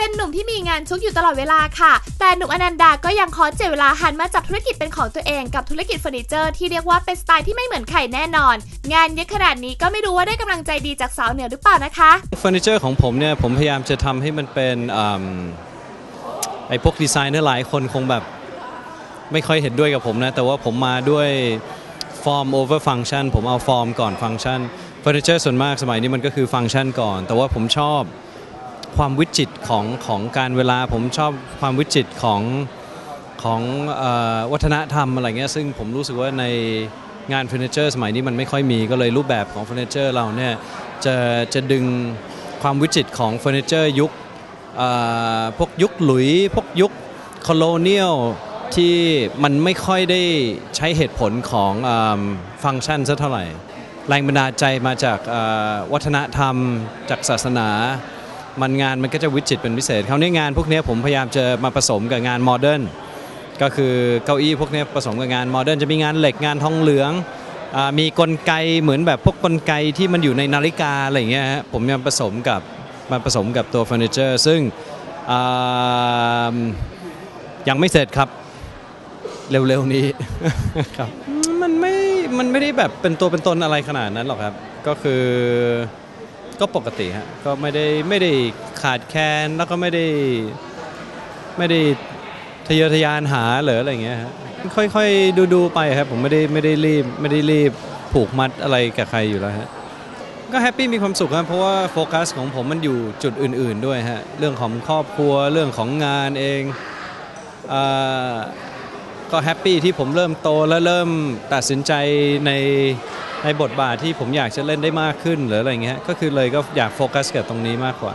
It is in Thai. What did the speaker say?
เป็นหนุ่มที่มีงานชุกอยู่ตลอดเวลาค่ะ แต่หนุ่มอนันดาก็ยังขอเจเวลาหันมาจับธุรกิจเป็นของตัวเองกับธุรกิจเฟอร์นิเจอร์ที่เรียกว่าเป็นสไตล์ที่ไม่เหมือนใครแน่นอน งานเยอะขนาดนี้ก็ไม่รู้ว่าได้กำลังใจดีจากสาวเหนือหรือเปล่านะคะเฟอร์นิเจอร์ของผมเนี่ยผมพยายามจะทำให้มันเป็นอไอ้พวกดีไซเนอร์หลายคนคงแบบไม่ค่อยเห็นด้วยกับผมนะ แต่ว่าผมมาด้วย form over function ผมเอา form ก่อนฟังชันเฟอร์นิเจอร์ส่วนมากสมัยนี้มันก็คือฟัง c t ชันก่อน แต่ว่าผมชอบ ความวิจิตของของการเวลาผมชอบความวิจิตของของอวัฒนธรรมอะไรเงี้ยซึ่งผมรู้สึกว่าในงานเฟอร์นิเจอร์สมัยนี้มันไม่ค่อยมีก็เลยรูปแบบของเฟอร์นิเจอร์เราเนี่ยจะจะดึงความวิจิตของเฟอร์นิเจอร์ยุคพวกยุคหลุย พวกยุคโคโลเนียลที่มันไม่ค่อยได้ใช้เหตุผลของอฟังก์ชันสักเท่าไหร่ แรงบันดาลใจมาจากวัฒนธรรมจากศาสนา มันงานมันก็จะวิจิตเป็นพิเศษคราวนี้งานพวกนี้ผมพยายามจะมาผสมกับงานโมเดิร์นก็คือเก้าอี้พวกนี้ผสมกับงานโมเดิร์นจะมีงานเหล็กงานทองเหลืองอมีกลไกเหมือนแบบพวกกลไกที่มันอยู่ในนาฬิกาอะไรอย่างเงี้ยฮะผมยังผสมกับมาผสมกับตัวเฟอร์นิเจอร์ซึ่งยังไม่เสร็จครับเร็วๆนี้ครับมันไม่มันไม่ได้แบบเป็นตัวเป็นตนอะไรขนาดนั้นหรอกครับ ก็คือ ก็ปกติฮะก็ไม่ได้ไม่ได้ขาดแคลนแล้วก็ไม่ได้ไม่ได้ทะเยอทะยานหาหรืออะไรเงี้ยฮะค่อยๆดูดูๆไปครับผมไม่ได้ไม่ได้รีบไม่ได้รีบผูกมัดอะไรกับใครอยู่แล้วฮะก็แฮปปี้มีความสุขครับเพราะว่าโฟกัสของผมมันอยู่จุดอื่น ๆด้วยฮะเรื่องของครอบครัวเรื่องของงานเองอ่าก็แฮปปี้ที่ผมเริ่มโตและเริ่มตัดสินใจใน ในบทบาทที่ผมอยากจะเล่นได้มากขึ้นหรืออะไรเงี้ยก็คือเลยก็อยากโฟกัสกับตรงนี้มากกว่า